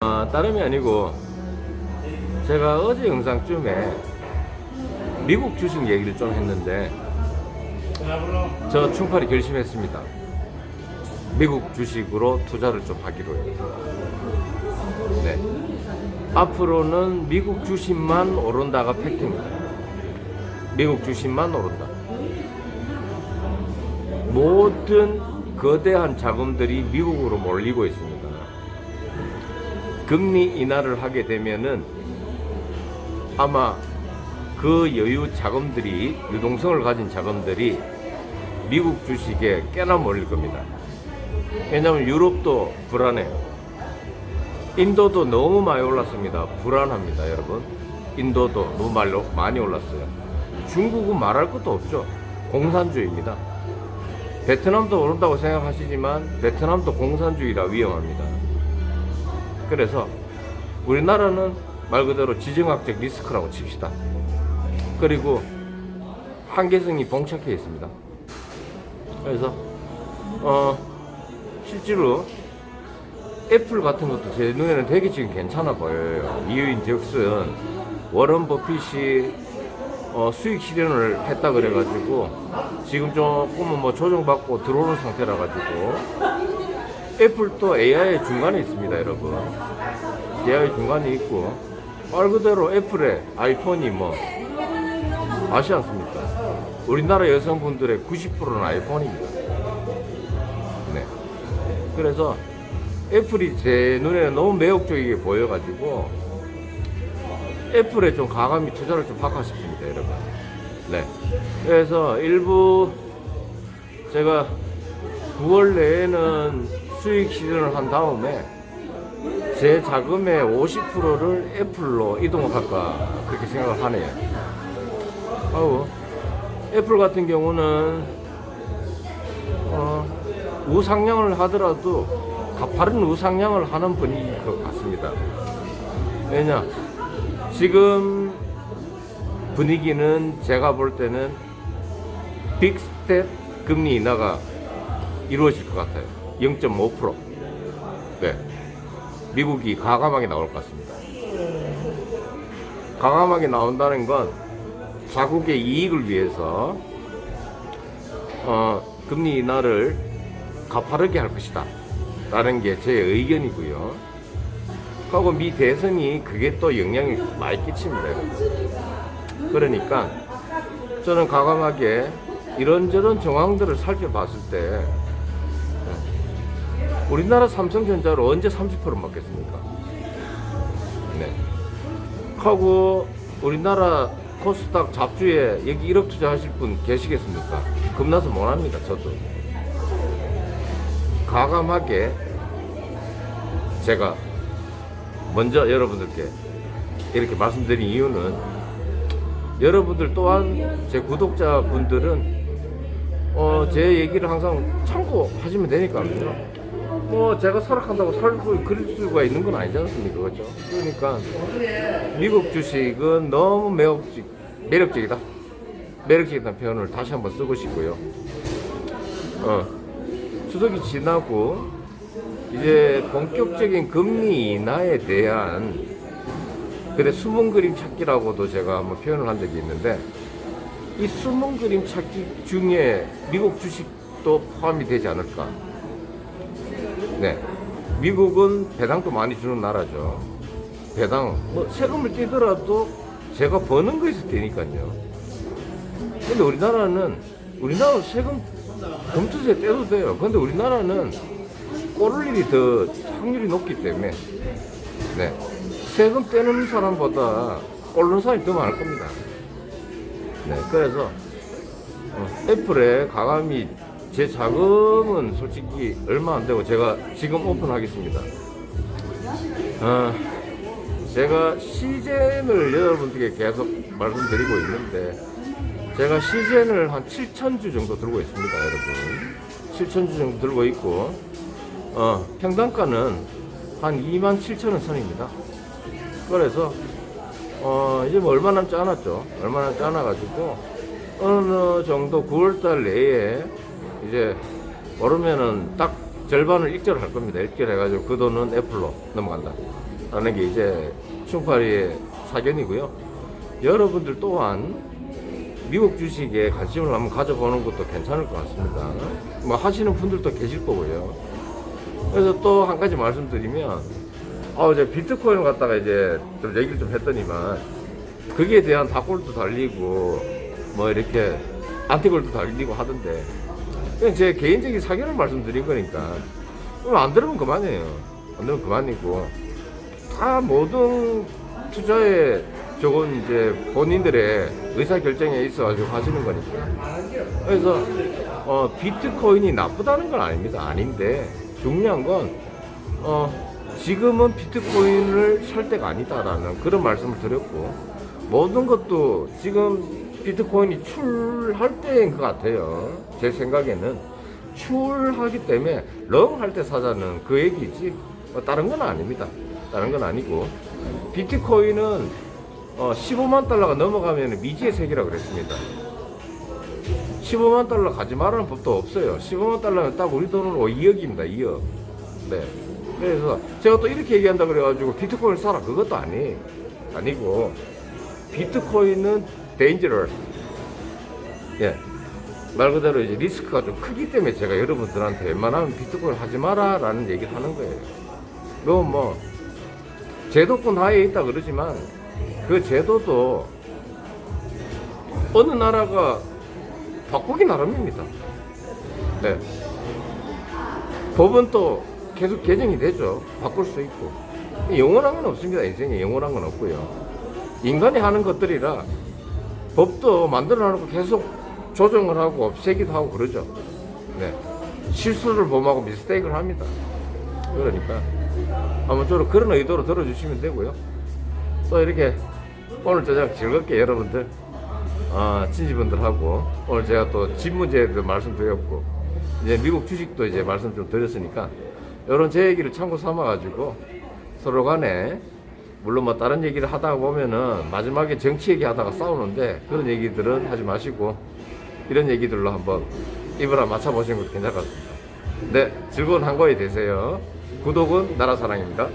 아, 다름이 아니고 제가 어제 영상쯤에 미국 주식 얘기를 좀 했는데 저 충팔이 결심했습니다. 미국 주식으로 투자를 좀 하기로 해요. 네. 앞으로는 미국 주식만 오른다가 팩트입니다. 미국 주식만 오른다. 모든 거대한 자금들이 미국으로 몰리고 있습니다. 금리 인하를 하게 되면은 아마 그 여유 자금들이 유동성을 가진 자금들이 미국 주식에 꽤나 몰릴 겁니다. 왜냐하면 유럽도 불안해요. 인도도 너무 많이 올랐습니다. 불안합니다, 여러분. 인도도 너무 많이 올랐어요. 중국은 말할 것도 없죠. 공산주의입니다. 베트남도 오른다고 생각하시지만 베트남도 공산주의라 위험합니다. 그래서 우리나라는 말 그대로 지정학적 리스크라고 칩시다. 그리고 한계성이 봉착해 있습니다. 그래서 어 실제로 애플 같은 것도 제 눈에는 되게 지금 괜찮아 보여요. 이유인 즉슨 워런 버핏이 어, 수익 실현을 했다 그래가지고 지금 조금은 뭐 조정받고 들어오는 상태라 가지고 애플도 AI 중간에 있습니다, 여러분. AI 중간에 있고 말 그대로 애플의 아이폰이 뭐 아시 않습니까? 우리나라 여성분들의 90%는 아이폰입니다. 네. 그래서 애플이 제 눈에는 너무 매혹적이게 보여가지고 애플에 좀 과감히 투자를 좀 하고 싶습니다, 여러분. 네. 그래서 일부 제가 9월 내에는 수익 실현을 한 다음에 제 자금의 50%를 애플로 이동할까 그렇게 생각을 하네요. 아우 애플 같은 경우는 어, 우상향을 하더라도 가파른 우상향을 하는 분위기일 것 같습니다. 왜냐 지금 분위기는 제가 볼 때는 빅스텝 금리 인하가 이루어질 것 같아요. 0.5%. 네. 미국이 가감하게 나올 것 같습니다. 가감하게 나온다는 건 자국의 이익을 위해서 어, 금리 인하를 가파르게 할 것이다. 라는 게 제 의견이고요. 하고 미 대선이 그게 또 영향이 많이 끼칩니다. 그러니까 저는 과감하게 이런저런 정황들을 살펴봤을 때 우리나라 삼성전자로 언제 30% 맞겠습니까? 네. 하고 우리나라 코스닥 잡주에 여기 1억 투자하실 분 계시겠습니까? 겁나서 못합니다. 저도. 가감하게 제가 먼저 여러분들께 이렇게 말씀드린 이유는 여러분들 또한 제 구독자분들은 어, 제 얘기를 항상 참고하시면 되니까요. 뭐 제가 설악한다고 살고 그럴 수가 있는 건 아니지 않습니까? 그렇죠? 그러니까 미국 주식은 너무 매력적, 매력적이다. 매력적이다는 표현을 다시 한번 쓰고 싶고요. 어, 추석이 지나고 이제 본격적인 금리 인하에 대한 그래 숨은 그림 찾기라고도 제가 한번 표현을 한 적이 있는데 이 숨은 그림 찾기 중에 미국 주식도 포함이 되지 않을까? 네, 미국은 배당도 많이 주는 나라죠. 배당 뭐 세금을 떼더라도 제가 버는 거에서 되니까요. 근데 우리나라는 우리나라 세금 검투세 떼도 돼요. 근데 우리나라는 꼬를 일이 더 확률이 높기 때문에 네. 세금 떼는 사람보다 꼴는 사람이 더 많을 겁니다. 네, 그래서 어, 애플에 가감히 제 자금은 솔직히 얼마 안 되고 제가 지금 오픈하겠습니다. 어, 제가 시젠을 여러분들께 계속 말씀드리고 있는데 제가 시젠을 한 7천주 정도 들고 있습니다, 여러분. 7천주 정도 들고 있고 어, 평단가는 한 2만 7천 원 선입니다. 그래서 어 이제 뭐 얼마 남지 않았죠. 얼마 남지 않아가지고 어느 정도 9월달 내에 이제 오르면은 딱 절반을 익절할 겁니다. 익절해가지고 그 돈은 애플로 넘어간다. 하는 게 이제 충파리의 사견이고요. 여러분들 또한 미국 주식에 관심을 한번 가져보는 것도 괜찮을 것 같습니다. 뭐 하시는 분들도 계실 거고요. 그래서 또 한 가지 말씀드리면, 아, 이제 비트코인 갖다가 이제 좀 얘기를 좀 했더니만, 거기에 대한 다골도 달리고, 뭐 이렇게 안티골도 달리고 하던데, 그냥 제 개인적인 사견을 말씀드린 거니까, 안 들으면 그만이에요. 안 들으면 그만이고, 다 모든 투자에 저건 이제 본인들의 의사 결정에 있어 가지고 하시는 거니까. 그래서 어, 비트코인이 나쁘다는 건 아닙니다. 아닌데 중요한 건 어, 지금은 비트코인을 살 때가 아니다라는 그런 말씀을 드렸고 모든 것도 지금 비트코인이 출할 때인 것 같아요. 제 생각에는 출하기 때문에 렁 할 때 사자는 그 얘기지 뭐 다른 건 아닙니다. 다른 건 아니고 비트코인은 어, 15만 달러가 넘어가면 미지의 세계라고 그랬습니다. 15만 달러 가지 말라는 법도 없어요. 15만 달러면 딱 우리 돈으로 2억입니다. 2억. 네. 그래서 제가 또 이렇게 얘기한다 그래가지고 비트코인을 사라 그것도 아니 아니고 비트코인은 dangerous. 예. 말 그대로 이제 리스크가 좀 크기 때문에 제가 여러분들한테 웬만하면 비트코인 하지 마라 라는 얘기를 하는 거예요. 그건 뭐 제도권 하에 있다 그러지만 그 제도도 어느 나라가 바꾸기 나름입니다. 네. 법은 또 계속 개정이 되죠. 바꿀 수 있고. 영원한 건 없습니다. 인생에 영원한 건 없고요. 인간이 하는 것들이라 법도 만들어 놓고 계속 조정을 하고 없애기도 하고 그러죠. 네. 실수를 범하고 미스테이크를 합니다. 그러니까 아무쪼록 그런 의도로 들어주시면 되고요. 또 이렇게 오늘 저녁 즐겁게 여러분들 아, 친지분들하고 오늘 제가 또 집 문제도 말씀드렸고 이제 미국 주식도 이제 말씀 좀 드렸으니까 이런 제 얘기를 참고 삼아 가지고 서로 간에 물론 뭐 다른 얘기를 하다가 보면은 마지막에 정치 얘기 하다가 싸우는데 그런 얘기들은 하지 마시고 이런 얘기들로 한번 입을 한번 맞춰보시는 것도 괜찮을 것 같습니다. 네, 즐거운 한거이 되세요. 구독은 나라 사랑입니다.